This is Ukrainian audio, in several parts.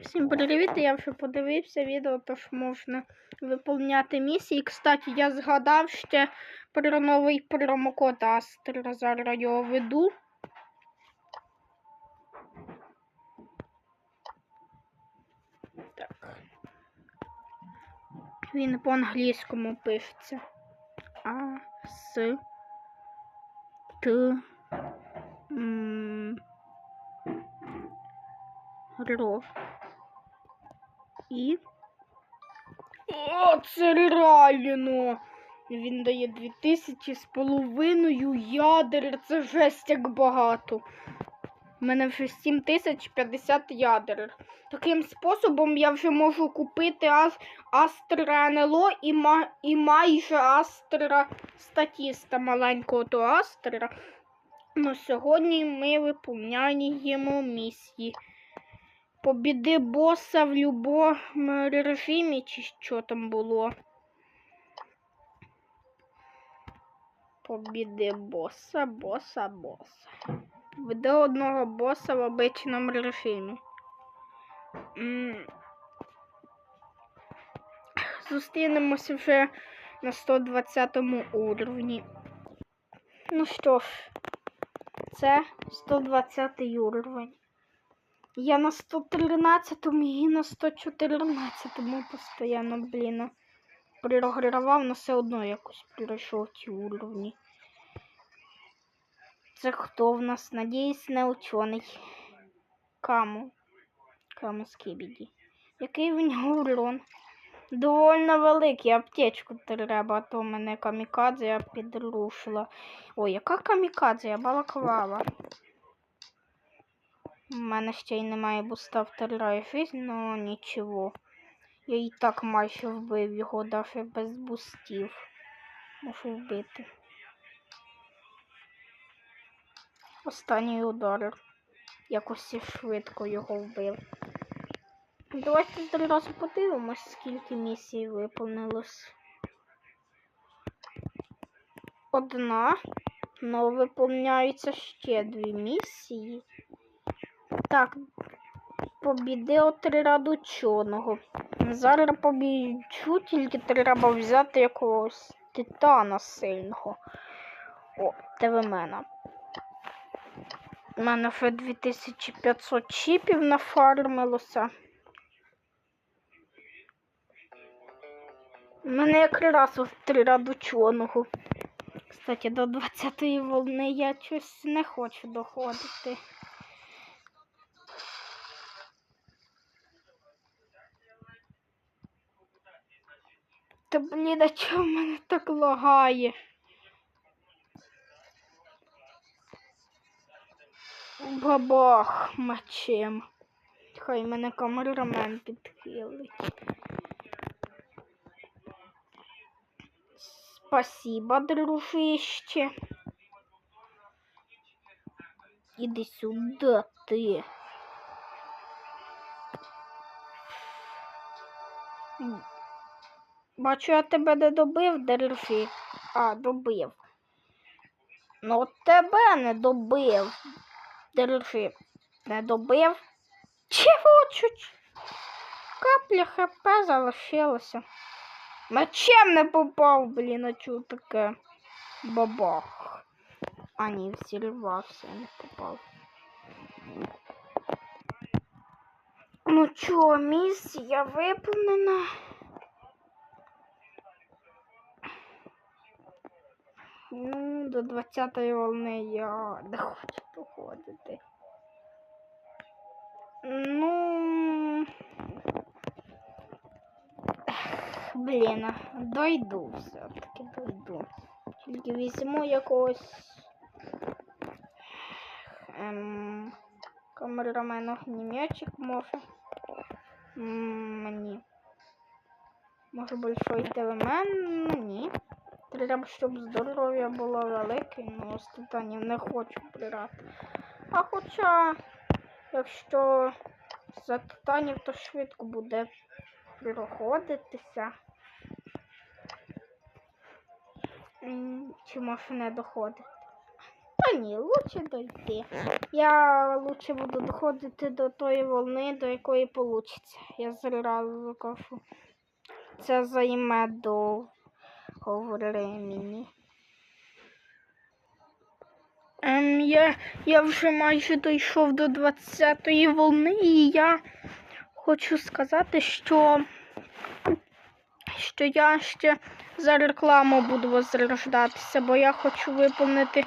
Всім привіт! Я вже подивився відео, тож можна виповняти місії. Кстати, я згадав ще про новий промокод Астер. Зараз його веду. Так. Він по-англійському пишеться. А С Т М Ро. І. О, це реально! Він дає 2000 з половиною ядер. Це жесть як багато. У мене вже 7050 ядер. Таким способом я вже можу купити ас... Астра НЛО і, і майже Астра статіста маленького то Астра. Ну, сьогодні ми виповняємо місії. Побіди боса в любому режимі, чи що там було. Побіди боса, боса, боса. Веде одного боса в обичному режимі. Зустрінемося вже на 120 уровні. Ну що ж, це 120 уровень. Я на 113 і на 114 постійно, блін. Програвав, але все одно якось пройшов ті уровні. Це хто в нас? Надіюсь, не учений. Каму. Каму Скібіді. Який в нього урон? Довольно великий, аптечку треба, а то мене камікадзе підрушила. Ой, яка камікадзе? Я балаклава. У мене ще й немає буста вторая жизнь, но нічого. Я і так майже вбив його, навіть без бустів. Можу вбити. Останній удар. Якось швидко його вбив. Давайте одразу подивимось, скільки місій виповнилось. Одна. Но виповняються ще дві місії. Так, побідив трирядученого. Зараз побіджу, тільки треба взяти якогось титана сильного. О, мене. У мене вже 2500 чіпів нафармилося. У мене якраз в трирядученого. Кстати, до 20-ї волни я щось не хочу доходити. Та блін, а чого в мене так лагає? Бабах мечем. Хай мене камерамен підхилить. Спасибо, дружище. Іди сюди, ти. Бачу, я тебе не добив, держи. А, добив. Ну тебе не добив. Держи. Не добив. Чого чуть? Капля хп залишилася. Мечем не попав, блін, а чого таке? Бабах. А ні, взірвався, не попав. Ну чо, місія виповнена. Ну, до 20-ї волни я не хочу доходити. Ну. Блін, дойду все-таки дойду. Тільки візьму якогось ем, камерамен огнеметчик може. М, Мені. Може большой ТВМен? Ну ні. Треба, щоб здоров'я було велике, ну з титанів не хочу брати. А хоча, якщо за титанів, то швидко буде проходитися. Чи може не доходить? Та ні, лучше дойти. Я лучше буду доходити до тої волни, до якої вийде. Я зразу кажу. Це займе довго времени. Ем, я, я вже майже дійшов до 20-ї волни, і я хочу сказати, що, що я ще за рекламу буду возрождатися, бо я хочу виповнити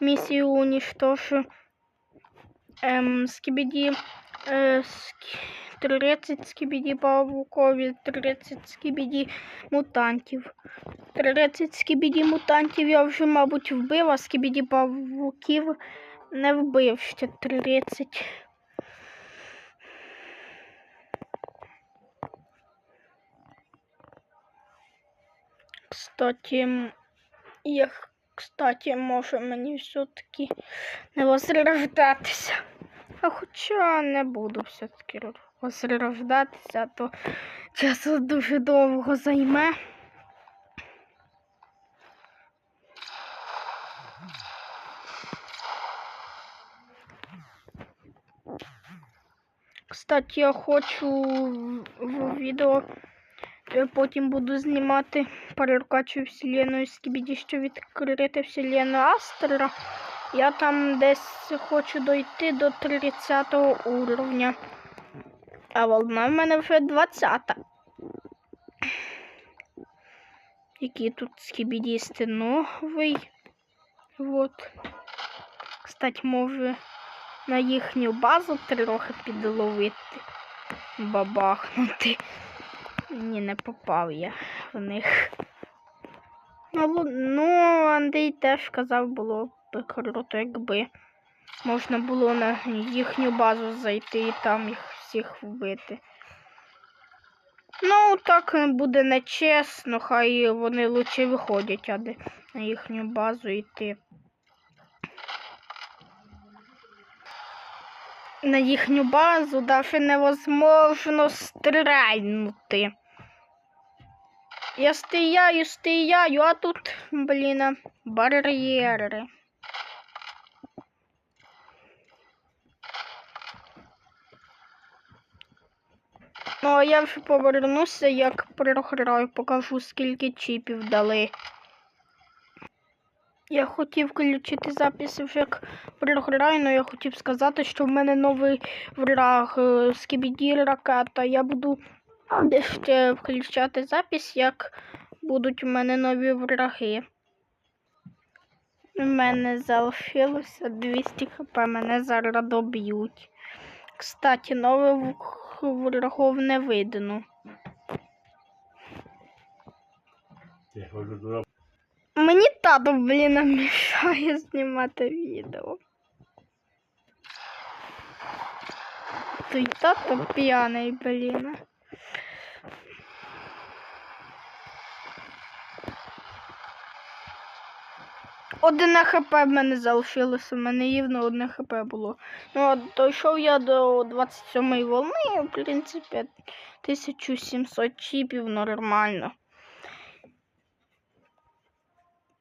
місію уніштож ем, скібіді е, скі, 30 скібіді павукові, 30 скібіді мутантів. 30 скібіді мутантів я вже, мабуть, вбив, а скібіді павуків не вбив ще 30. Кстати, м, я, кстати, може мені все-таки не возрождатися. А хоча не буду все-таки возрождатися, то часу дуже довго займе. Кстати, я хочу в- відео е, потім буду знімати переркачую вселенную Скібіді, що відкрити вселенную Астера. Я там десь хочу дойти до 30 уровня. А волна в мене вже 20-та. Який тут скібідісти новий. Вот. Кстати, може на їхню базу трохи підловити. Бабахнути. Ні, не попав я в них. Ну, ну, Андрій теж казав, було б круто, якби можна було на їхню базу зайти і там їх всіх вбити. Ну, так буде нечесно, хай вони лучше виходять, а де на їхню базу йти. На їхню базу навіть невозможно стрельнути. Я стияю, стияю, а тут, блін, бар'єри. Ну, а я вже повернуся, як програю, покажу, скільки чіпів дали. Я хотів включити запис як програю, але я хотів сказати, що в мене новий враг е, Скібіді ракета. Я буду ще включати запис, як будуть у мене нові враги. У мене залишилося 200 хп, мене зараз доб'ють. Кстати, нових врагов не видно. Мені тато, блін, мішає знімати відео. Той тато п'яний, блін. Одне хп в мене залишилося, в мене рівно одне хп було. Ну, дійшов я до 27-ї волни, в принципі, 1700 чіпів нормально.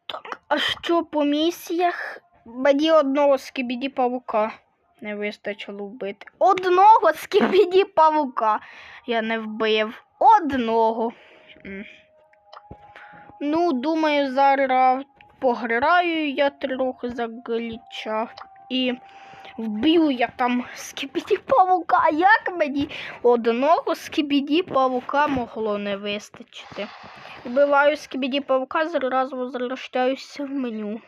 Так, а що по місіях? Мені одного скібіді павука не вистачило вбити. Одного скібіді павука я не вбив. Одного. Ну, думаю, зараз пограю я трохи заглічав. І вб'ю я там скібіді павука. Як мені одного скібіді павука могло не вистачити? Вбиваю скібіді павука, зразу возвращаюся в меню.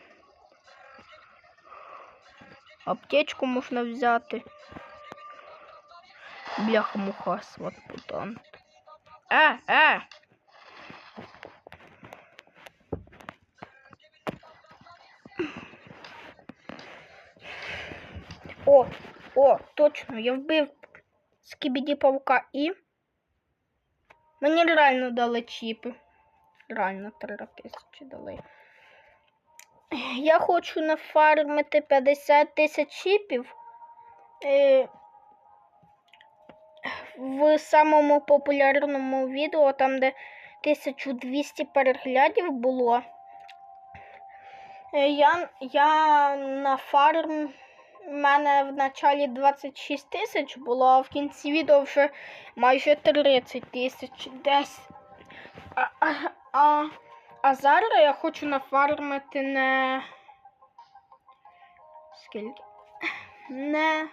Аптечку можна взяти. Бляха-муха, сват. Е, е! О, о, точно, я вбив скібіді павука і. Мені реально дали чіпи. Реально 3 тисячі дали. Я хочу нафармити 50 тисяч чіпів. Е, в самому популярному відео, там, де 1200 переглядів було. Е, Я, я на У мене в началі 26 тисяч було, а в кінці відео вже майже 30 тисяч десь. А, а, а, а зараз я хочу нафармити не. Скільки? Не.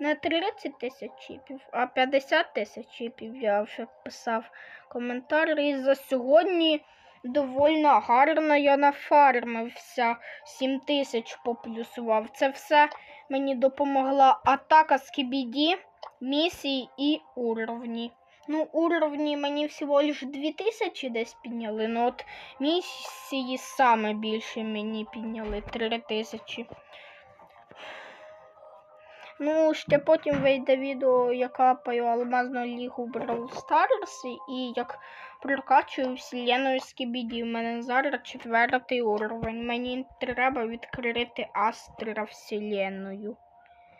Не 30 тисяч чіпів, а 50 тисяч чіпів я вже писав коментар. І за сьогодні доволі гарно я нафармився. 7 тисяч поплюсував. Це все мені допомогла атака з кібіді, місії і уровні. Ну, уровні мені всього лиш 2000 десь підняли. Ну от місії саме більше мені підняли 3000. Ну, ще потім вийде відео, я капаю алмазну лігу Brawl Stars і як прокачую вселенную Скібіді. У мене зараз четвертий уровень. Мені треба відкрити Астра вселенную.